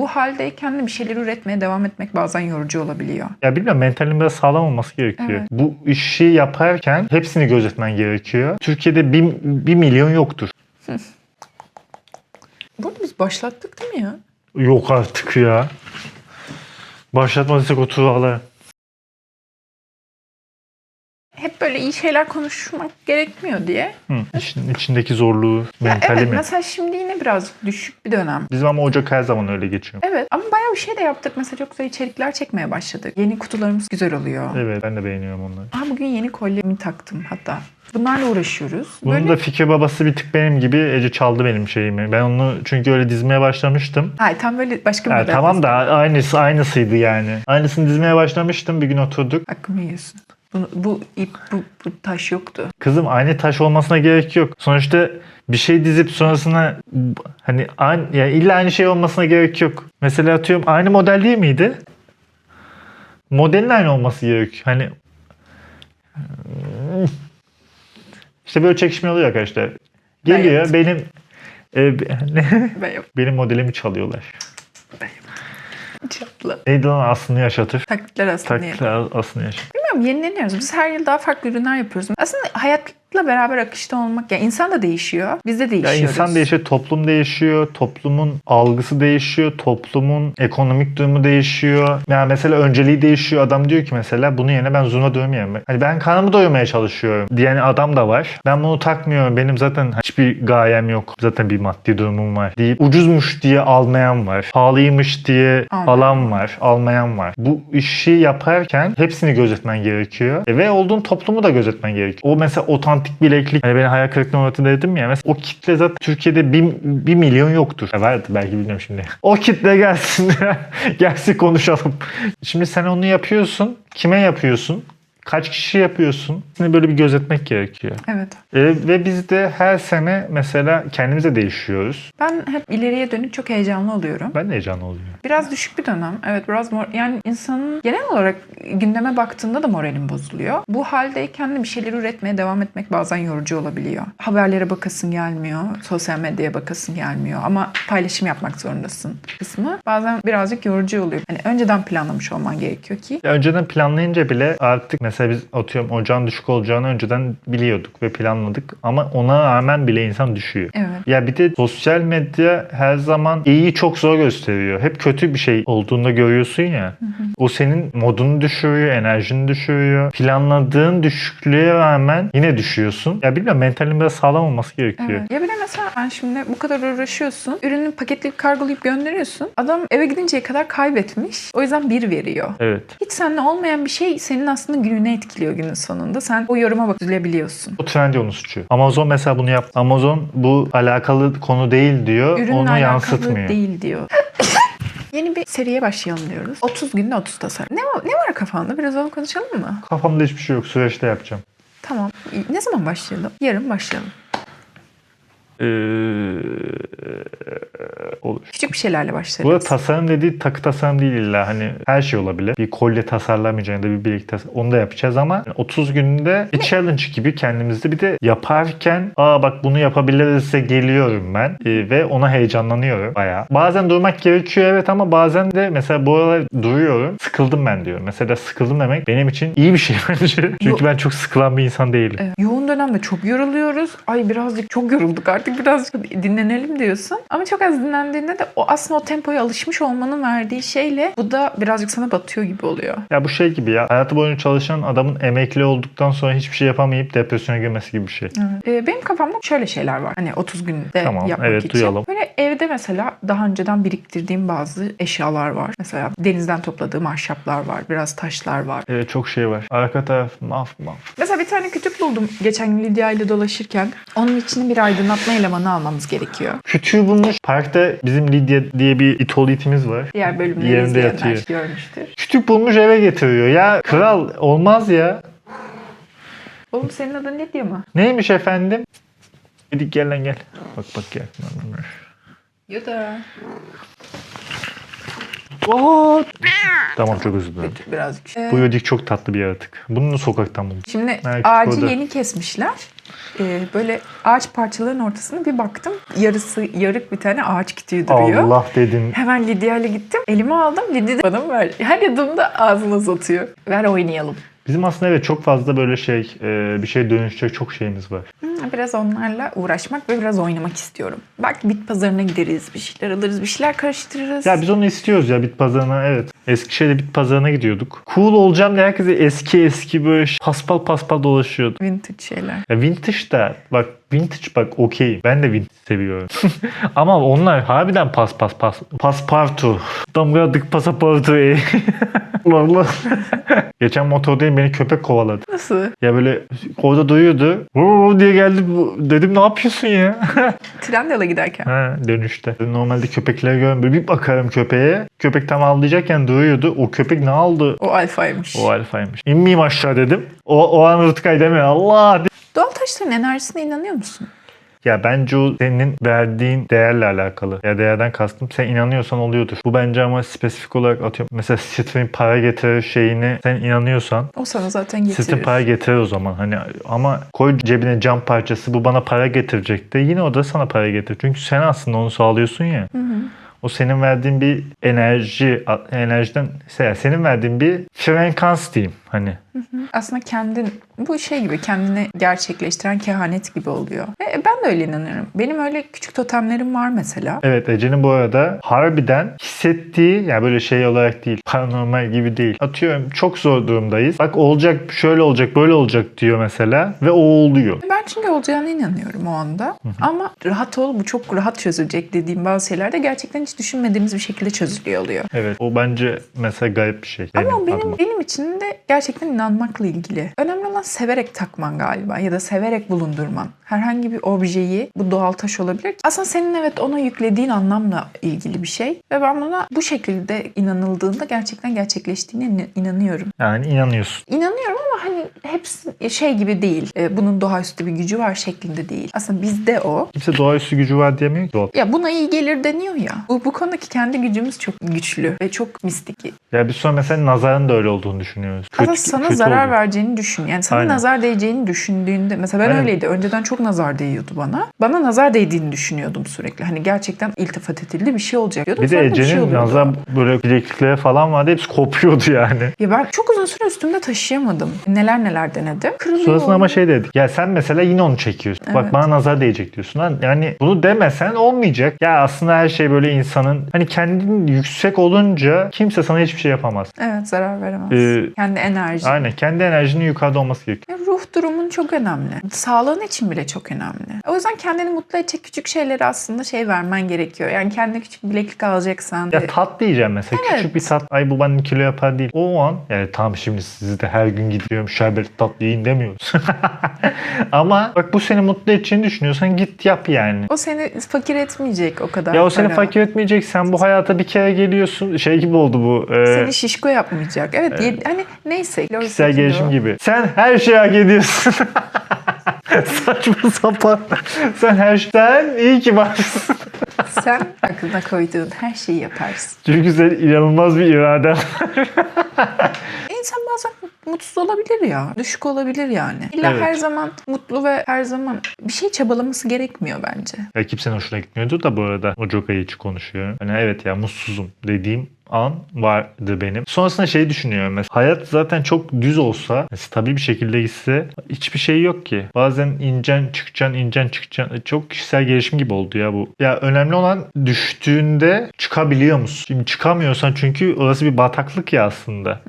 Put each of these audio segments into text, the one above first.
Bu haldeyken de bir şeyler üretmeye devam etmek bazen yorucu olabiliyor. Ya bilmiyorum mentalin biraz sağlam olması gerekiyor. Evet. Bu işi yaparken hepsini gözetmen gerekiyor. Türkiye'de bir, bir milyon yoktur. Bunu biz başlattık değil mi ya? Yok artık ya. Başlatmadıysak otur. Hep böyle iyi şeyler konuşmak gerekmiyor diye. Hı, işin içindeki zorluğu, mentali evet mi? mesela şimdi yine biraz düşük bir dönem. Bizim ama Ocak her zaman öyle geçiyor. Evet ama bayağı bir şey de yaptık. Mesela çok güzel içerikler çekmeye başladık. Yeni kutularımız güzel oluyor. Evet ben de beğeniyorum onları. Aa, bugün yeni kolyemi taktım hatta. Bunlarla uğraşıyoruz. Bunun Böyle... da fikir babası bir tık benim gibi Ece çaldı benim şeyimi. Ben onu çünkü öyle dizmeye başlamıştım. Hayır tam böyle başka bir Ya model tamam da aynısı aynısıydı yani. Aynısını dizmeye başlamıştım. Bir gün oturduk. Hakkımı yiyorsun. Bunu, bu ip, bu, bu taş yoktu. Kızım aynı taş olmasına gerek yok. Sonuçta bir şey dizip sonrasına hani aynı, yani illa aynı şey olmasına gerek yok. Mesela atıyorum aynı model değil miydi? Modelin aynı olması gerekiyor. Hani işte böyle çekişme oluyor arkadaşlar. Geliyor yaptım. benim e, ne? Ben yok. benim modelimi çalıyorlar. Çaplı. Neydi lan aslını yaşatır. Taklitler aslında. Taktikler aslını yaşatır. Bilmiyorum yenileniyoruz. Biz her yıl daha farklı ürünler yapıyoruz. Aslında hayatla beraber akışta olmak, yani insan da değişiyor. Biz de Ya değişiyoruz. insan değişiyor, toplum değişiyor, toplumun algısı değişiyor, toplumun ekonomik durumu değişiyor. Yani mesela önceliği değişiyor. Adam diyor ki mesela bunun yerine ben zurna dövmeyeyim. Hani ben karnımı doyurmaya çalışıyorum diyen adam da var. Ben bunu takmıyorum. Benim zaten hiçbir gayem yok. Zaten bir maddi durumum var. Deyip ucuzmuş diye almayan var. Pahalıymış diye alan var, almayan var. Bu işi yaparken hepsini gözetmen gerekiyor. E, ve olduğun toplumu da gözetmen gerekiyor. O mesela otantik bileklik. Hani beni hayal kırıklığına uğradı dedim ya. Mesela o kitle zaten Türkiye'de bir, bir milyon yoktur. E, vardı belki bilmiyorum şimdi. O kitle gelsin. gelsin konuşalım. Şimdi sen onu yapıyorsun. Kime yapıyorsun? Kaç kişi yapıyorsun? Böyle bir gözetmek gerekiyor. Evet. E, ve biz de her sene mesela kendimize değişiyoruz. Ben hep ileriye dönük çok heyecanlı oluyorum. Ben de heyecanlı oluyorum. Biraz düşük bir dönem. Evet biraz mor yani insanın genel olarak gündeme baktığında da moralim bozuluyor. Bu haldeyken de bir şeyler üretmeye devam etmek bazen yorucu olabiliyor. Haberlere bakasın gelmiyor. Sosyal medyaya bakasın gelmiyor. Ama paylaşım yapmak zorundasın kısmı bazen birazcık yorucu oluyor. Hani önceden planlamış olman gerekiyor ki Ya önceden planlayınca bile artık mesela biz atıyorum ocağın düşük olacağını önceden biliyorduk ve planladık ama ona rağmen bile insan düşüyor. evet. Ya bir de sosyal medya her zaman iyiyi çok zor gösteriyor. Hep kötü bir şey olduğunda görüyorsun ya. O senin modunu düşürüyor, enerjini düşürüyor. Planladığın düşüklüğe rağmen yine düşüyorsun. Ya bilmiyorum mentalin biraz sağlam olması gerekiyor. Evet. Ya bir de mesela ben şimdi bu kadar uğraşıyorsun. Ürünü paketleyip kargolayıp gönderiyorsun. Adam eve gidinceye kadar kaybetmiş. O yüzden bir veriyor. Evet. Hiç seninle olmayan bir şey senin aslında gününü etkiliyor günün sonunda. Sen o yoruma bak üzülebiliyorsun. O Trendyol'un suçu. Amazon mesela bunu yaptı. Amazon bu alakalı konu değil diyor. Ürünle onu alakalı yansıtmıyor. değil diyor. Yeni bir seriye başlayalım diyoruz. 30 günde 30 tasarım. Ne var, ne var kafanda? Biraz onu konuşalım mı? Kafamda hiçbir şey yok. Süreçte yapacağım. Tamam. Ne zaman başlayalım? Yarın başlayalım. Ee, olur. Küçük bir şeylerle Bu başlarız. arada tasarım dediği takı tasarım değil illa hani her şey olabilir. Bir kolye tasarlamayacağın da bir bilek tasarım. Onu da yapacağız ama 30 günde bir challenge gibi kendimizde bir de yaparken aa bak bunu yapabilirse geliyorum ben Ee, ve ona heyecanlanıyorum bayağı. Bazen durmak gerekiyor evet ama bazen de mesela bu aralar duruyorum. Sıkıldım ben diyorum. Mesela sıkıldım demek benim için iyi bir şey bence. Çünkü Yok. ben çok sıkılan bir insan değilim. Evet. Yoğun dönemde çok yoruluyoruz. Ay birazcık çok yorulduk artık birazcık dinlenelim diyorsun. Ama çok az dinlendiğinde de o aslında o tempoya alışmış olmanın verdiği şeyle bu da birazcık sana batıyor gibi oluyor. Ya bu şey gibi ya. Hayatı boyunca çalışan adamın emekli olduktan sonra hiçbir şey yapamayıp depresyona girmesi gibi bir şey. Ee, benim kafamda şöyle şeyler var. Hani 30 günde Tamam, yapmak evet, için. duyalım. Böyle evde mesela daha önceden biriktirdiğim bazı eşyalar var. Mesela denizden topladığım ahşaplar var. Biraz taşlar var. Evet çok şey var. Arka taraf maf maf. Mesela bir tane kütük buldum geçen gün Lidya ile dolaşırken. Onun için bir aydınlatma elemanı almamız gerekiyor. Kütüğü bulmuş. Parkta bizim Lidya diye bir itol itimiz var. Diğer bölümleri Yerinde izleyenler yatıyor. görmüştür. Kütük bulmuş eve getiriyor. Ya kral olmaz ya. Oğlum senin adın Lidya mı? Neymiş efendim? Dedik gel lan gel. Bak bak gel. Ya da. Aa! Tamam çok özür dilerim. Bir- Birazcık. Ee, Bu ödük çok tatlı bir yaratık. Bunu sokaktan buldum. Şimdi Evet, ağacı orada. yeni kesmişler. Ee, böyle ağaç parçalarının ortasına bir baktım. Yarısı yarık bir tane ağaç kütüğü duruyor. Allah dedin. Hemen Lidya ile gittim. Elime aldım. Lidya de bana mı ver? Her yadımda ağzına uzatıyor. Ver oynayalım. Bizim aslında evet çok fazla böyle şey e, bir şey dönüşecek çok şeyimiz var. Biraz onlarla uğraşmak ve biraz oynamak istiyorum. Bak bit pazarına gideriz, bir şeyler alırız, bir şeyler karıştırırız. Ya biz onu istiyoruz ya bit pazarına evet. Eskişehir'de bit pazarına gidiyorduk. Cool olacağım diye herkese eski eski böyle paspal paspal dolaşıyordu. Vintage şeyler. Ya vintage da bak vintage bak okey. Ben de vintage seviyorum. Ama onlar harbiden pas pas pas. Paspartu. Damgadık pasaportu. Allah. Geçen motordayım beni köpek kovaladı. Nasıl? Ya böyle orada duyuyordu. Vuu diye geldi. Dedim ne yapıyorsun ya? Trendyol'a giderken. ha, dönüşte. Normalde köpekleri görüyorum. Böyle bir bakarım köpeğe. Köpek tam avlayacakken duyuyordu. O köpek ne aldı? O alfaymış. O alfaymış. İnmeyeyim aşağı dedim. O, o an Rutkay deme. Allah Doğal taşların enerjisine inanıyor musun? Ya bence o senin verdiğin değerle alakalı. Ya değerden kastım sen inanıyorsan oluyordur. Bu bence ama spesifik olarak atıyorum. Mesela sitrin para getirir şeyini sen inanıyorsan O sana zaten getirir. sitrin para getirir o zaman. Hani ama koy cebine cam parçası bu bana para getirecek de yine o da sana para getirir. Çünkü sen aslında onu sağlıyorsun ya. O senin verdiğin bir enerji, enerjiden senin verdiğin bir frekans diyeyim hani. Aslında kendin bu şey gibi kendini gerçekleştiren kehanet gibi oluyor. Ve ben de öyle inanıyorum. Benim öyle küçük totemlerim var mesela. Evet Ece'nin bu arada harbiden hissettiği yani böyle şey olarak değil paranormal gibi değil. Atıyorum çok zor durumdayız. Bak olacak şöyle olacak böyle olacak diyor mesela ve o oluyor. Ben çünkü olacağına inanıyorum o anda. Ama rahat ol bu çok rahat çözülecek dediğim bazı şeyler de gerçekten hiç düşünmediğimiz bir şekilde çözülüyor oluyor. Evet o bence mesela garip bir şey. Ama o benim, adıma. benim için de gerçekten inanmakla ilgili. Önemli olan severek takman galiba ya da severek bulundurman. Herhangi bir objeyi, bu doğal taş olabilir. Aslında senin evet ona yüklediğin anlamla ilgili bir şey. Ve ben buna bu şekilde inanıldığında gerçekten gerçekleştiğine in- inanıyorum. Yani inanıyorsun. İnanıyorum hani hepsi şey gibi değil. E, Bunun doğaüstü bir gücü var şeklinde değil. Aslında bizde o. Kimse doğaüstü gücü var diyemiyor ki. Ya buna iyi gelir deniyor ya. Bu, bu konudaki kendi gücümüz çok güçlü ve çok mistik. Ya biz sonra mesela nazarın da öyle olduğunu düşünüyoruz. Aslında sana kötü zarar oluyor. vereceğini düşün. Yani sana Aynen. nazar değeceğini düşündüğünde mesela ben Aynen. öyleydi. Önceden çok nazar değiyordu bana. Bana nazar değdiğini düşünüyordum sürekli. Hani gerçekten iltifat edildi bir şey olacak diyordum. Bir de şey Ece'nin oluyordu. nazar böyle bileklikleri falan vardı. Hepsi kopuyordu yani. Ya ben çok uzun süre üstümde taşıyamadım. Neler neler denedim. Kırılıyor. Sonrasında ama şey dedik. Ya sen mesela yine onu çekiyorsun. Bak Evet. bana nazar değecek diyorsun. Lan Yani bunu demesen olmayacak. Ya aslında her şey böyle insanın hani kendin yüksek olunca kimse sana hiçbir şey yapamaz. Evet zarar veremez. Ee, Kendi enerji. Aynen. Kendi enerjinin yukarıda olması gerekiyor. Ya Ruh durumun çok önemli. Sağlığın için bile çok önemli. O yüzden kendini mutlu edecek küçük şeyleri aslında şey vermen gerekiyor. Yani kendine küçük bileklik alacaksan. Ya tat diyeceğim mesela. Evet. Küçük bir tat. Ay bu benim kilo yapar değil. O an yani tamam şimdi sizi de her gün gidiyorum şerbetli tatlı yiyin demiyoruz. Ama bak bu seni mutlu edeceğini düşünüyorsan git yap yani. o seni fakir etmeyecek o kadar. Ya o seni para. fakir etmeyecek. Sen bu hayata bir kere geliyorsun. Şey gibi oldu bu. e, Seni şişko yapmayacak. Evet, ye- hani neyse. Kişisel gelişim gibi. Sen her şeyi hak ediyorsun. Saçma sapan. Sen her şeyden iyi ki varsın. Sen aklına koyduğun her şeyi yaparsın. Çünkü senin inanılmaz bir iraden. İnsan bazen mutsuz olabilir ya. Düşük olabilir yani. İlla Evet. her zaman mutlu ve her zaman bir şey çabalaması gerekmiyor bence. ya kimsenin hoşuna gitmiyordu da bu arada. O çok ayı için konuşuyorum. Hani evet ya mutsuzum dediğim an vardı benim. Sonrasında şey düşünüyorum mesela. Hayat zaten çok düz olsa, stabil bir şekilde gitse hiçbir şey yok ki. Bazen incen çıkacaksın, incen çıkacaksın. Çok kişisel gelişim gibi oldu ya bu. Ya önemli olan düştüğünde çıkabiliyor musun? Şimdi çıkamıyorsan çünkü orası bir bataklık ya aslında.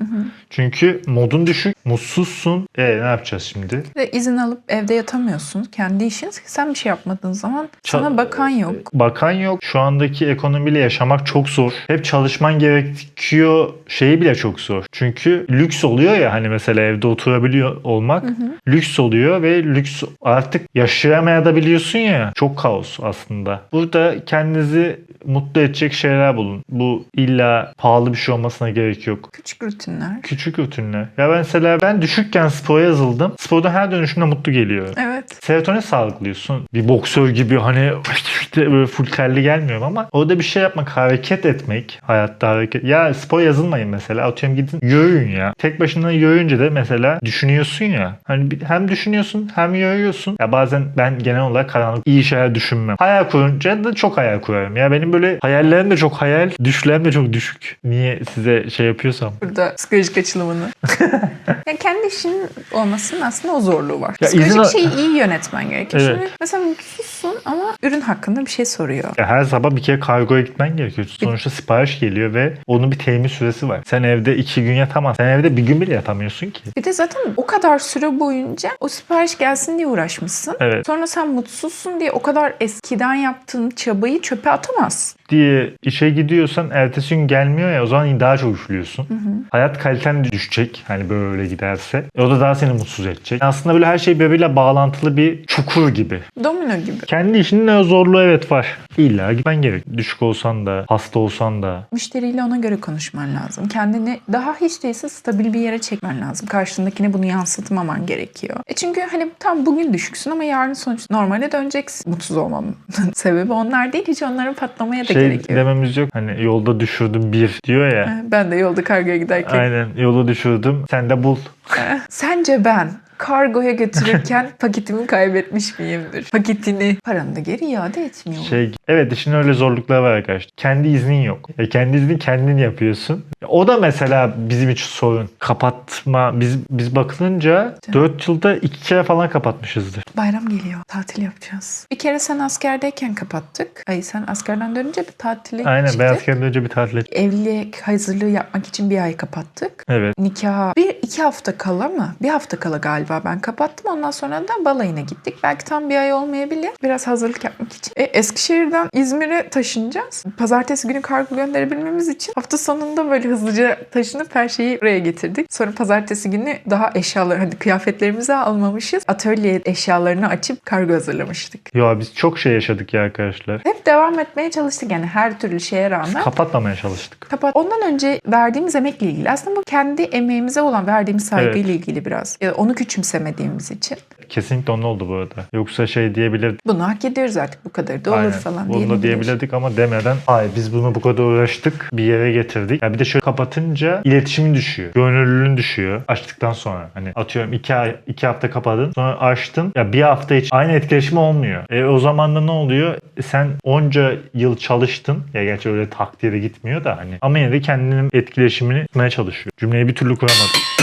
Çünkü modun düşük, mutsuzsun. E ne yapacağız şimdi? Ve izin alıp evde yatamıyorsun. Kendi işin. Sen bir şey yapmadığın zaman sana bakan yok. Bakan yok. Şu andaki ekonomiyle yaşamak çok zor. Hep çalışman gerekiyor şeyi bile çok zor. Çünkü lüks oluyor ya hani mesela evde oturabiliyor olmak lüks oluyor ve lüks artık yaşayamayabiliyorsun ya. Çok kaos aslında. Burada kendinizi mutlu edecek şeyler bulun. Bu illa pahalı bir şey olmasına gerek yok. Küçük rutinler. Küçük rutinler. Ya ben mesela mesela ben düşükken spora yazıldım. Sporda her dönüşümde mutlu geliyorum. Evet. Serotonin salgılıyorsun. Bir boksör gibi hani işte böyle full terli gelmiyorum ama orada bir şey yapmak, hareket etmek, hayatta hareket. Ya spor yazılmayın mesela. Atıyorum gidin yürüyün ya. Tek başına yürüyünce de mesela düşünüyorsun ya. Hani hem düşünüyorsun hem yürüyorsun. Ya bazen ben genel olarak karanlık iyi şeyler düşünmem. Hayal kurunca da çok hayal kurarım. Ya benim böyle hayallerim de çok hayal, düşlerim de çok düşük. Niye size şey yapıyorsam. Burada psikolojik açılımını. yani kendi işin olmasının aslında o zorluğu var. Ya psikolojik izin şeyi iyi yönetmen gerekiyor. Evet. Şimdi mesela mutsuzsun ama ürün hakkında bir şey soruyor. Ya her sabah bir kere kargoya gitmen gerekiyor. Sonuçta sipariş geliyor ve onun bir temin süresi var. Sen evde iki gün yatamazsın. Sen evde bir gün bile yatamıyorsun ki. Bir de zaten o kadar süre boyunca o sipariş gelsin diye uğraşmışsın. Evet. Sonra sen mutsuzsun diye o kadar eskiden yaptığın çabayı çöpe atamazsın. Diye işe gidiyorsan ertesi gün gelmiyor ya o zaman daha çok üşlüyorsun. Hayat kaliten düşecek hani böyle giderse. E, o da daha seni mutsuz edecek. Aslında böyle her şey birbiriyle bağlantılı bir çukur gibi. Domino gibi. Kendi işinin zorluğu evet var. İlla gitmen gerek. Düşük olsan da, hasta olsan da. Müşteriyle ona göre konuşman lazım. Kendini daha hiç değilse stabil bir yere çekmen lazım. Karşındakine bunu yansıtmaman gerekiyor. E çünkü hani tam bugün düşüksün ama yarın sonuç normale döneceksin. Mutsuz olmamın sebebi onlar değil. Hiç onların patlamaya da Şey gerekiyor. dememiz yok. Hani yolda düşürdüm bir diyor ya. Ben de yolda kargoya giderken Aynen yolu düşürdüm. Sen de bul. Sence ben kargoya götürürken paketimi kaybetmiş miyimdir? Paketini paranı da geri iade etmiyorum. Şey, evet işin öyle zorlukları var arkadaşlar. Kendi iznin yok. E, kendi iznin kendin yapıyorsun. O da mesela bizim için sorun. Kapatma. Biz biz bakılınca 4 yılda 2 kere falan kapatmışızdır. Bayram geliyor. Tatil yapacağız. Bir kere sen askerdeyken kapattık. Ay sen askerden dönünce bir tatile Aynen çıktık. beyaz askerden önce bir tatil ettik. Evlilik hazırlığı yapmak için bir ay kapattık. Evet. Nikaha bir iki hafta kala mı? Bir hafta kala galiba ben kapattım. Ondan sonra da balayına gittik. Belki tam bir ay olmayabilir. Biraz hazırlık yapmak için. E, Eskişehir'den İzmir'e taşınacağız. Pazartesi günü kargo gönderebilmemiz için hafta sonunda böyle hızlıca taşınıp her şeyi buraya getirdik. Sonra pazartesi günü daha eşyalar hani kıyafetlerimizi almamışız. Atölye eşyalarını açıp kargo hazırlamıştık. Ya biz çok şey yaşadık ya arkadaşlar. Hep devam etmeye çalıştık yani her türlü şeye rağmen. Kapatmamaya çalıştık. Kapat. Ondan önce verdiğimiz emekle ilgili. Aslında bu kendi emeğimize olan verdiğimiz saygıyla ilgili biraz. Da onu küçümsemediğimiz için. Kesinlikle onun oldu bu arada. Yoksa şey diyebilirdik. Bunu hak ediyoruz artık bu kadar da olur Aynen. falan Bunu da diyebilir. diyebilirdik ama demeden hayır biz bunu bu kadar uğraştık bir yere getirdik. Ya bir de şöyle kapatınca iletişimin düşüyor. Gönüllülüğün düşüyor. Açtıktan sonra hani atıyorum iki, ay, iki hafta kapadın sonra açtın ya bir hafta hiç aynı etkileşim olmuyor. E, o zaman da ne oluyor? E, sen onca yıl çalıştın. Ya gerçi öyle takdire gitmiyor da hani. Ama yine de kendinin etkileşimini tutmaya çalışıyor. Cümleyi bir türlü kuramadım.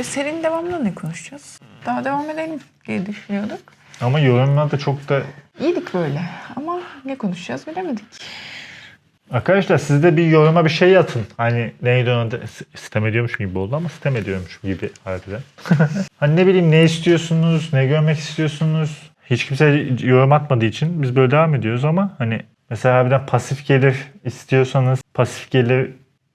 Ne? Serinin devamında ne konuşacağız? Daha devam edelim diye düşünüyorduk. Ama yorumlar da çok da İyiydik böyle ama ne konuşacağız bilemedik. Arkadaşlar siz de bir yoruma bir şey atın. Hani neydi ona sistem ediyormuş gibi oldu ama sistem ediyormuş gibi harbiden. hani ne bileyim ne istiyorsunuz, ne görmek istiyorsunuz. Hiç kimse yorum atmadığı için biz böyle devam ediyoruz ama hani mesela harbiden pasif gelir istiyorsanız pasif gelir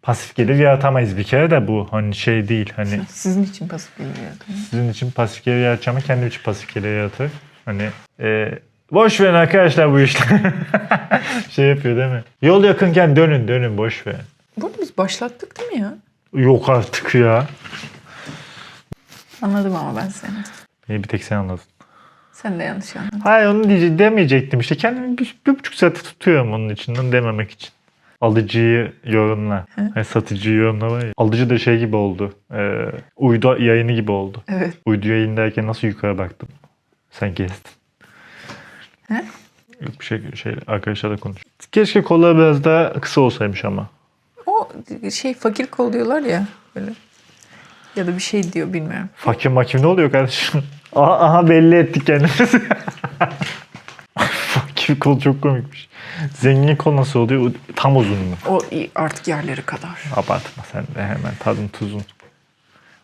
pasif gelir yaratamayız bir kere de bu hani şey değil hani Sizin için pasif geliyor. yaratımı. sizin için pasif gelir yaratacağım ama kendim için pasif gelir yaratır. Hani e, boş verin arkadaşlar bu işler. şey yapıyor değil mi? Yol yakınken dönün dönün boş verin. Bu arada biz başlattık değil mi ya? Yok artık ya. Anladım ama ben seni. İyi bir tek sen anladın. Sen de yanlış anladın. Hayır onu diye- demeyecektim işte. Kendimi bir, bir buçuk saat tutuyorum onun için. Onu dememek için. Alıcıyı yorumla. Hani satıcıyı yorumla var ya. Alıcı da şey gibi oldu. Ee, uydu yayını gibi oldu. Evet. Uydu yayın derken nasıl yukarı baktım. Sen gezdin. He? Yok bir şey, şey arkadaşlarla konuş. Keşke kollar biraz daha kısa olsaymış ama. O şey fakir kol diyorlar ya böyle. Ya da bir şey diyor bilmiyorum. Fakir makim ne oluyor kardeşim? Aha, aha belli ettik kendimizi. Fakir kol çok komikmiş. Zengin kol nasıl oluyor? Tam uzun mu? O artık yerleri kadar. Abartma sen de hemen tadın tuzun.